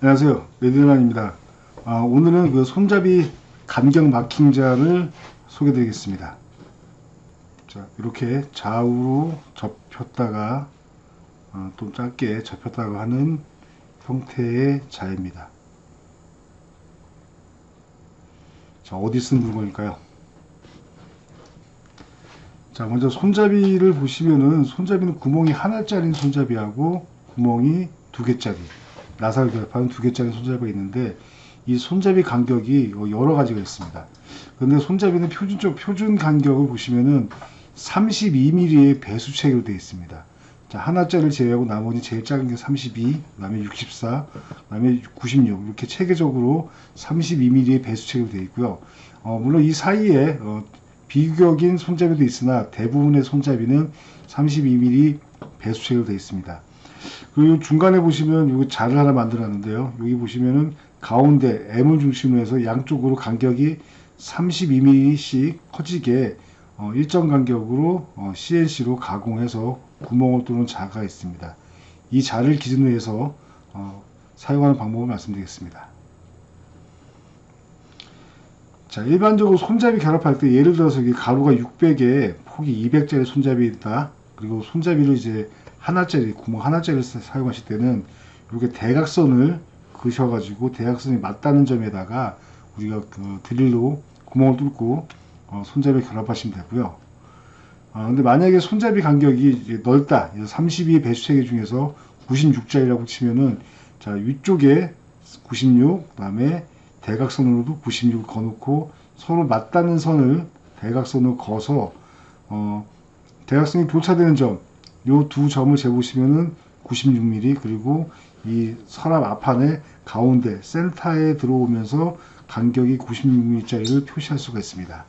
안녕하세요. 레드란입니다. 아, 오늘은 그 손잡이 간격 마킹잔을 소개해 드리겠습니다. 자, 이렇게 좌우로 접혔다가 어, 또 짧게 접혔다가 하는 형태의 자입니다. 자, 어디 쓴 물건일까요? 자, 먼저 손잡이를 보시면은 손잡이는 구멍이 하나짜리 손잡이하고 구멍이 두 개짜리 나사를 결합하는 두 개짜리 손잡이가 있는데 이 손잡이 간격이 여러 가지가 있습니다. 근데 손잡이는 표준적 표준 간격을 보시면은 32mm의 배수 체계로 되어 있습니다. 자, 하나짜리를 제외하고 나머지 제일 작은 게 32, 그다음에 64, 그다음에 96 이렇게 체계적으로 32mm의 배수 체계로 되어 있고요. 어, 물론 이 사이에 어, 비규격인 손잡이도 있으나 대부분의 손잡이는 32mm 배수 체계로 되어 있습니다. 그리고 중간에 보시면 여기 자를 하나 만들었는데요. 여기 보시면은 가운데 M을 중심으로 해서 양쪽으로 간격이 32mm씩 커지게 어, 일정 간격으로 어, CNC로 가공해서 구멍을 뚫는 자가 있습니다. 이 자를 기준으로 해서 어, 사용하는 방법을 말씀드리겠습니다. 자, 일반적으로 손잡이 결합할 때 예를 들어서 이 가로가 600에 폭이 200짜리 손잡이다. 그리고 손잡이를 이제 하나짜리 구멍 하나짜리를 사용하실 때는 이렇게 대각선을 그셔가지고 대각선이 맞다는 점에다가 우리가 그 드릴로 구멍을 뚫고 어, 손잡이 결합하시면 되고요. 아, 근데 만약에 손잡이 간격이 넓다. 32 배수체계 중에서 96짜리라고 치면은 자 위쪽에 96, 그다음에 대각선으로도 96을 거놓고 서로 맞닿는 선을 대각선으로 거서 어, 대각선이 교차되는 점, 요 두 점을 재보시면은 96mm 그리고 이 서랍 앞판의 가운데 센터에 들어오면서 간격이 96mm짜리를 표시할 수가 있습니다.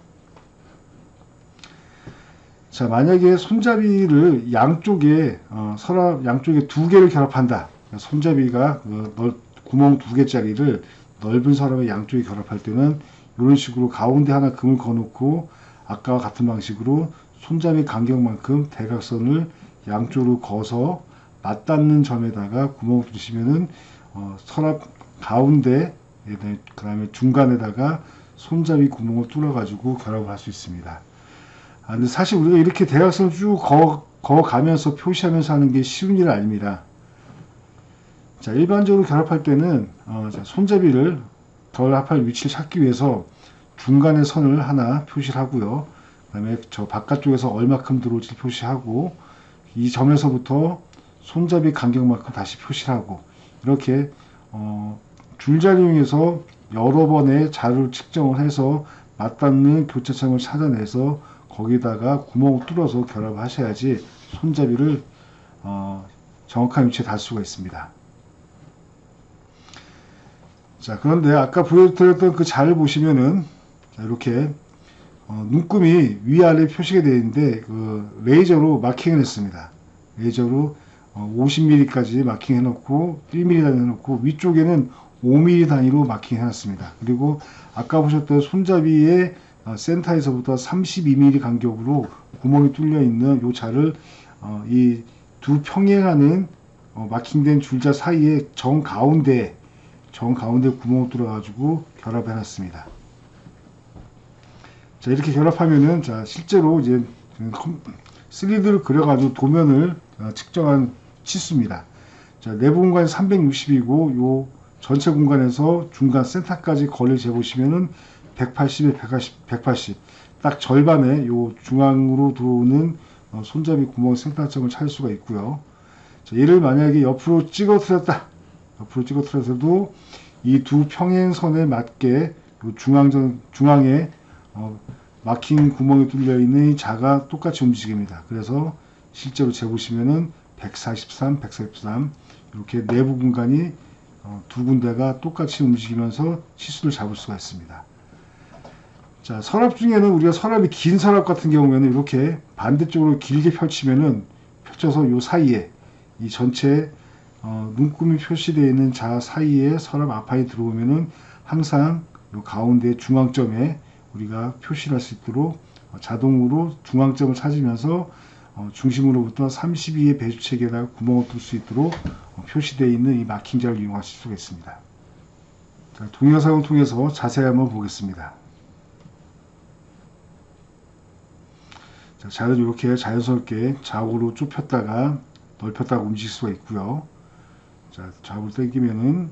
자, 만약에 손잡이를 양쪽에 어, 서랍 양쪽에 두 개를 결합한다. 손잡이가 그 넓, 구멍 두 개짜리를 넓은 서랍의 양쪽에 결합할 때는 이런 식으로 가운데 하나 금을 거놓고 아까와 같은 방식으로 손잡이 간격만큼 대각선을 양쪽으로 거서 맞닿는 점에다가 구멍을 뚫으시면은 어, 서랍 가운데 그 다음에 중간에다가 손잡이 구멍을 뚫어 가지고 결합을 할 수 있습니다. 아, 근데 사실 우리가 이렇게 대각선을 쭉 거, 거 가면서 표시하면서 하는 게 쉬운 일 아닙니다. 자, 일반적으로 결합할 때는 어, 자, 손잡이를 결합할 위치를 찾기 위해서 중간에 선을 하나 표시를 하고요. 그 다음에 저 바깥쪽에서 얼마큼 들어올지 표시하고 이 점에서부터 손잡이 간격만큼 다시 표시를 하고 이렇게 어, 줄자리 이용해서 여러 번의 자를 측정을 해서 맞닿는 교차점을 찾아내서 거기다가 구멍을 뚫어서 결합을 하셔야지 손잡이를 어, 정확한 위치에 달 수가 있습니다. 자 그런데 아까 보여드렸던 그 자를 보시면은 자, 이렇게 어, 눈금이 위아래 표시가 되어 있는데 그 레이저로 마킹을 했습니다. 레이저로 어, 50mm까지 마킹해 놓고 1mm 단위 해놓고 위쪽에는 5mm 단위로 마킹해 놨습니다. 그리고 아까 보셨던 손잡이의 어, 센터에서부터 32mm 간격으로 구멍이 뚫려 있는 요 자를 어, 이두 평행하는 어, 마킹된 줄자 사이에 정 가운데 정 가운데 구멍을 뚫어 가지고 결합해 놨습니다. 자 이렇게 결합하면은 자 실제로 이제 3D를 그려가지고 도면을 어, 측정한 치수입니다. 자 내부 공간이 360이고 요 전체 공간에서 중간 센터까지 거리를 재보시면은 180에 180, 180. 딱 절반의 요 중앙으로 들어오는 어, 손잡이 구멍 센터점을 찾을 수가 있고요. 자, 얘를 만약에 옆으로 찍어트렸다. 옆으로 찍어트려서도 이 두 평행선에 맞게 요 중앙전, 중앙에 어, 막힌 구멍이 뚫려 있는 이 자가 똑같이 움직입니다. 그래서 실제로 재보시면은 143, 143 이렇게 내부 공간이 어, 두 군데가 똑같이 움직이면서 치수를 잡을 수가 있습니다. 자, 서랍 중에는 우리가 서랍이 긴 서랍 같은 경우에는 이렇게 반대쪽으로 길게 펼치면은 펼쳐서 요 사이에 이 전체 어, 눈금이 표시되어 있는 자 사이에 서랍 앞판이 들어오면은 항상 요 가운데 중앙점에 우리가 표시를 할 수 있도록 자동으로 중앙점을 찾으면서 어, 중심으로부터 32의 배수책에다가 구멍을 뚫을 수 있도록 어, 표시되어 있는 이 마킹자를 이용하실 수가 있습니다. 자, 동영상을 통해서 자세히 한번 보겠습니다. 자, 자를 이렇게 자연스럽게 좌우로 좁혔다가 넓혔다가 움직일 수가 있고요. 자, 좌우로 당기면은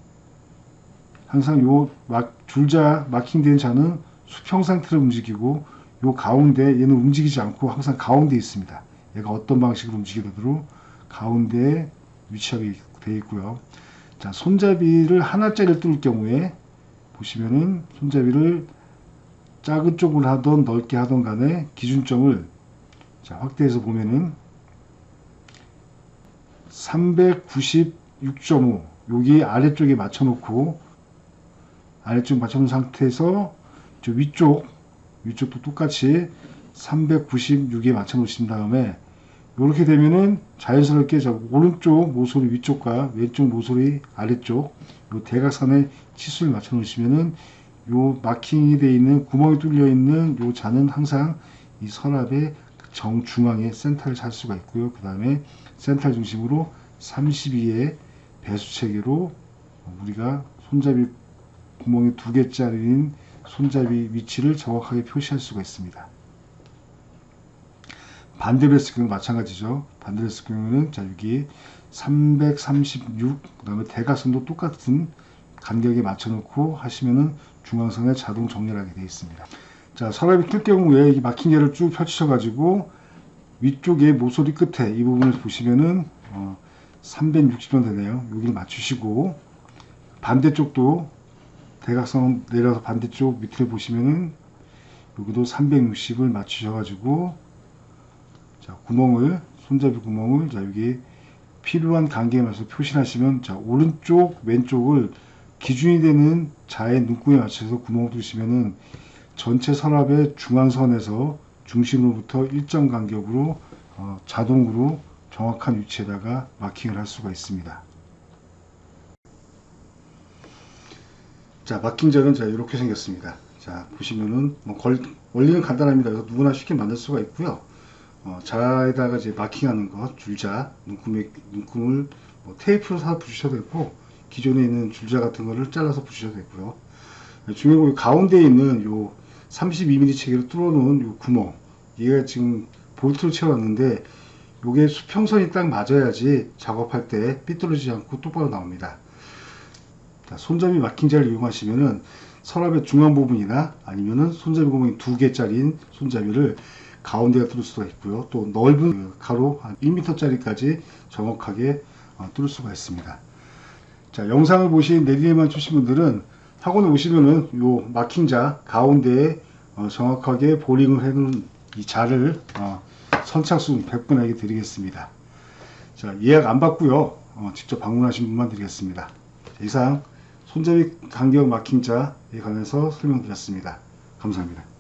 항상 요 막, 줄자 마킹된 자는 수평 상태로 움직이고 요 가운데 얘는 움직이지 않고 항상 가운데 있습니다. 얘가 어떤 방식으로 움직이도록 가운데에 위치하게 되어 있고요. 자, 손잡이를 하나짜리를 뚫을 경우에 보시면은 손잡이를 작은 쪽으로 하던 넓게 하던 간에 기준점을 자, 확대해서 보면은 396.5 여기 아래쪽에 맞춰놓고 아래쪽 맞춰놓은 상태에서 저 위쪽 위쪽도 똑같이 396에 맞춰 놓으신 다음에 이렇게 되면은 자연스럽게 저 오른쪽 모서리 위쪽과 왼쪽 모서리 아래쪽 요 대각선의 치수를 맞춰 놓으시면은 요 마킹이 되어 있는 구멍이 뚫려 있는 요 잔은 항상 이 서랍의 정중앙에 센터를 찾을 수가 있고요. 그 다음에 센터 중심으로 32의 배수 체계로 우리가 손잡이 구멍이 두 개짜리인 손잡이 위치를 정확하게 표시할 수가 있습니다. 했을 경우 마찬가지죠. 했을 경우는 자 여기 336 그다음에 대각선도 똑같은 간격에 맞춰 놓고 하시면은 중앙선에 자동 정렬하게 되어 있습니다. 자, 서랍이 뜰 경우에 이 개를 쭉 펼치셔 가지고 위쪽에 모서리 끝에 이 부분을 보시면은 어, 360도 되네요. 여기를 맞추시고 반대쪽도 대각선 내려서 반대쪽 밑에 보시면은 여기도 360을 맞추셔 가지고 자, 구멍을 손잡이 구멍을 자, 여기 필요한 간격에 맞춰서 표시하시면 자, 오른쪽 왼쪽을 기준이 되는 자의 눈금에 맞춰서 구멍을 뚫으시면은 전체 서랍의 중앙선에서 중심으로부터 일정 간격으로 어, 자동으로 정확한 위치에다가 마킹을 할 수가 있습니다. 자, 마킹자는 자, 이렇게 생겼습니다. 자, 보시면은 뭐 걸, 원리는 간단합니다. 그래서 누구나 쉽게 만들 수가 있고요. 어, 자에다가 이제 마킹하는 것, 줄자, 눈금에, 눈금을 뭐 테이프로 사서 붙이셔도 되고, 기존에 있는 줄자 같은 거를 잘라서 붙이셔도 되고요. 중요한 건 가운데에 있는 요 32mm 체계로 뚫어 놓은 요 구멍, 얘가 지금 볼트로 채웠는데, 요게 수평선이 딱 맞아야지 작업할 때 삐뚤어지지 않고 똑바로 나옵니다. 자, 손잡이 마킹자를 이용하시면은 서랍의 중앙 부분이나 아니면은 손잡이 구멍이 두 개짜리인 손잡이를 가운데가 뚫을 수가 있고요. 또 넓은 그 가로 한 1m짜리까지 정확하게 어, 뚫을 수가 있습니다. 자, 영상을 보신 내리에만 주신 분들은 학원에 오시면은 요 마킹자 가운데에 어, 정확하게 보링을 해놓은 이 자를 어, 선착순 100분에게 드리겠습니다. 자, 예약 안 받고요. 어, 직접 방문하신 분만 드리겠습니다. 이상 손잡이 간격 마킹자에 관해서 설명드렸습니다. 감사합니다.